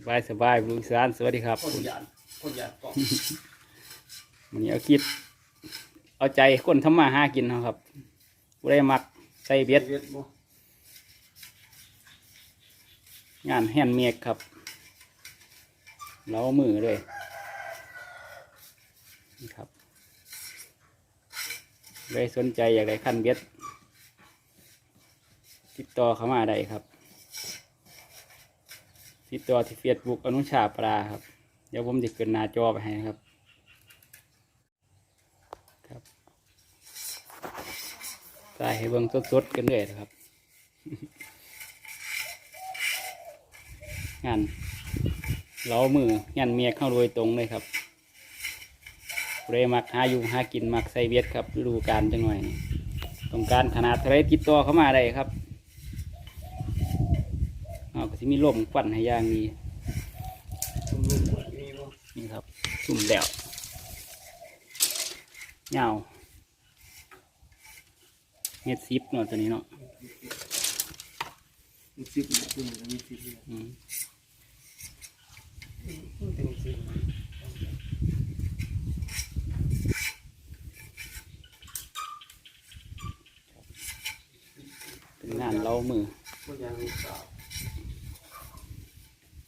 สบายสบายลูกสานสวัสดีครับ คนหยาดคนหยาดกล่องวันนี้เอาคิด เอาใจคนทำมาหากินเนาะครับผู้ใดมักใส่เบ็ดเวียดบ่งานแฮนด์เมดครับ เราเอามือเลยนี่ครับเลยสนใจอยากได้ขั้นเบ็ดติดต่อเข้ามาได้ครับ ติดต่อที่เฟซบุ๊กอนุชาปลาครับ เดี๋ยวผมจะขึ้นหน้าจอไปให้ครับครับใส่ให้เบิ่งสดๆกันเลยนะครับ งานเล้ามืองานเมียเข้าโดยตรงเลยครับเรมักหาอยู่หากินมักใส่เบียดครับฤดูกาลจังหน่อย ต้องการขนาดเทเลติดต่อเข้ามาได้ครับ สิมีลมควันให้ยางมีนี่ครับสุ่มแล้วเงาเม็ดซิปเนาะตัวนี้เนาะมีสิบเนี่ยซุ่มจะมีสิบเนี่ยอืมเต็มสิบเป็นงานเล้ามือ คนหยาดมีสาว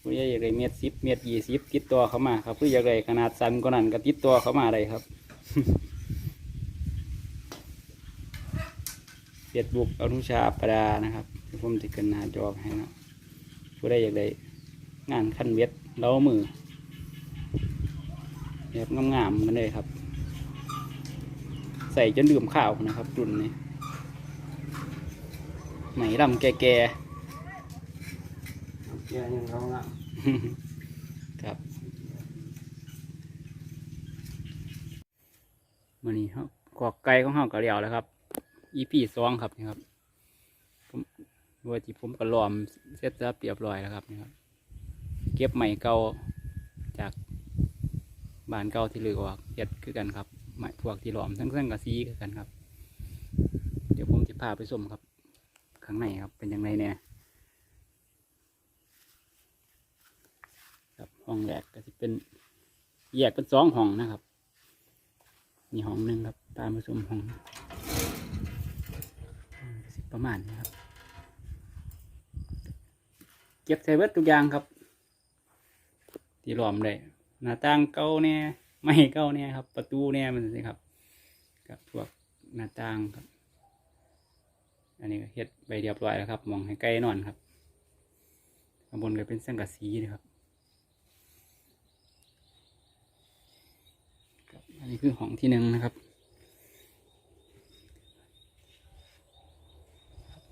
ผู้ใหญ่อยากได้เม็ดซิปเม็ดยี่สิบติดตัวเข้ามาครับผู้อยากได้ขนาดสั้นกว่านั้นก็ติดตัวเข้ามาได้ครับเฟซบุ๊กอนุชาประดานะครับผมจะขึ้นหน้าจอให้นะผู้ใดอยากได้งานขั้นเว็ดเล้ามือแบบงามๆกันเลยครับ ใส่จนดื่มข้าวนะครับรุ่นนี้ไหมลำแก่แกยังร้องอะครับมันนี้ครับกอกไก่ของเฮาก็เลียวแล้วครับ อีพีสองครับนี่ครับผมว่าที่ผมก็ล้อมเสร็จแล้วเรียบร้อยแล้วครับนี่ครับ เก็บใหม่เก่าจากบ้านเก่าที่เหลือออกเฮ็ดคือกันครับใหม่พวกที่หลอมทั้งเส้นกับซีคือกันครับ เดี๋ยวผมจะพาไปชมครับ ข้างในครับเป็นยังไงเนี่ยครับ ห้องแรกก็จะเป็นแยกเป็นสองห้องนะครับมีห้องหนึ่งครับ ตามไปชมห้องสิประมาณนี้ครับ เก็บใส่เบิดทุกอย่างครับที่ล้อมได้หน้าต่างเก่าเนี่ยไม่เก่าเนี่ยครับ ประตูเนี่ยมันสิครับ กับพวกหน้าต่างครับ อันนี้เฮ็ดใบเรียบร้อยแล้วครับมองให้ใกล้นอนครับข้างบนก็เป็นสังกะสีนะครับ คือห้องที่หนึ่งนะครับ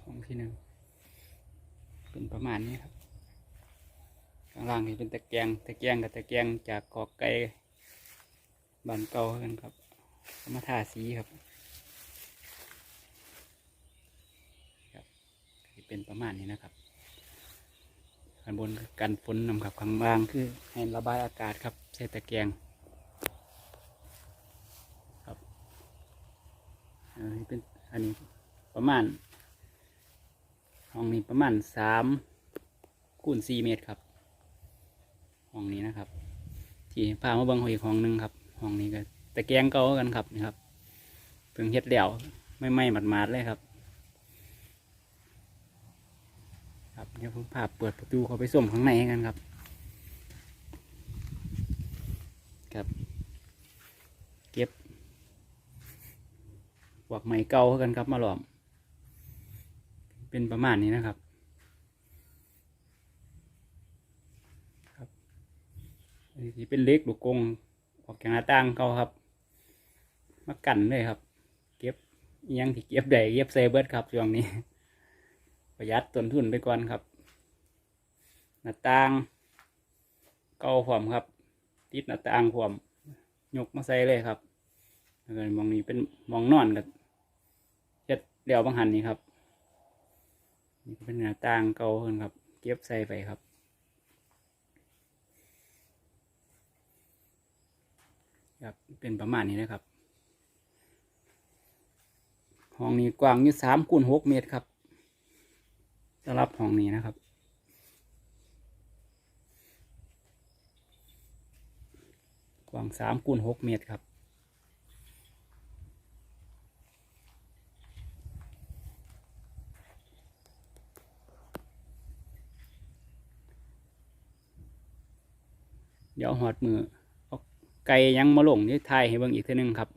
ห้องที่หนึ่งเป็นประมาณนี้ครับข้างล่างนี่เป็นตะแกรงตะแกรงกับตะแกรงจากกอกไก่บานเก่ากันครับมาทาสีครับครับเป็นประมาณนี้นะครับข้างบนกันฝนนำครับข้างล่างคือให้ระบายอากาศครับใส่ตะแกรงครับ อันนี้เป็นอันนี้ประมาณห้องนี้ประมาณสามคูณสี่เมตรครับ ห้องนี้นะครับ ที่พามาเบิ่งอีกห้องหนึ่งครับ ห้องนี้ก็ตะแกรงเก่ากันครับนี่ครับเพิ่งเฮ็ดแล้วไม่ไหม้หมาดๆเลยครับ ครับเดี๋ยวผมพาเปิดประตูเข้าไปส้มข้างในกันครับ ครับ เก็บ วกไม้เก่ากันครับมาหลอม เป็นประมาณนี้นะครับครับนนี้เป็นเล็กลูกกงออกจากหน้าต่างเขาครับ มากันเลยครับ เก็บยังที่เก็บได้เก็บเซเบิร์ดครับช่วงนี้ ประหยัดต้นทุนไปก่อนครับ หน้าต่างเก่าผมครับ ติดหน้าต่างผมยกมาใส่เลยครับแล้วก็มองนี้เป็นมองนอนกับ เดี่ยวบางหันนี่ครับ นี่เป็นหน้าต่างเก่าเพิ่นครับ เก็บใส่ไปครับ ครับ เป็นประมาณนี้นะครับ ห้องนี้กว้างอยู่สามคูณหกเมตรครับสำหรับห้องนี้นะครับกว้างสามคูณหกเมตรครับ เดี๋ยวหอดมือเอาไก่ยังมาลงนี่ทายให้เบิ่งอีกทีนึงครับ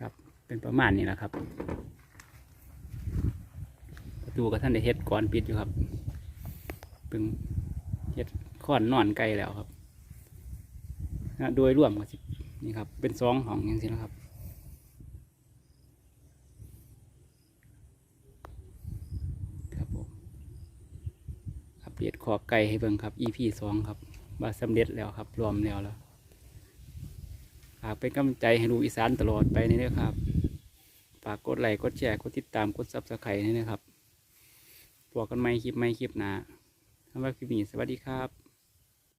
ครับ เป็นประมาณนี้แหละครับ ประตูก็ท่านได้เฮ็ดก่อนปิดอยู่ครับเพิ่งเฮ็ดค้อนนอนไก่แล้วครับนะโดยรวมก็สินี่ครับ เป็นซองของอย่างนี้นะครับผม เปียดขอบไก่ให้เบิ่งครับ EP สองครับบาสำเร็จแล้วครับ รวมแล้วแล้วฝากเป็นกำลังใจให้ลูกอีสานตลอดไปนี่นะครับฝากกดไลค์กดแชร์กดติดตามกดซับสไครต์นี่นะครับพบกันไหม่คลิปไหม่คลิปหน้าสำหรับคลิปนี้สวัสดีครับ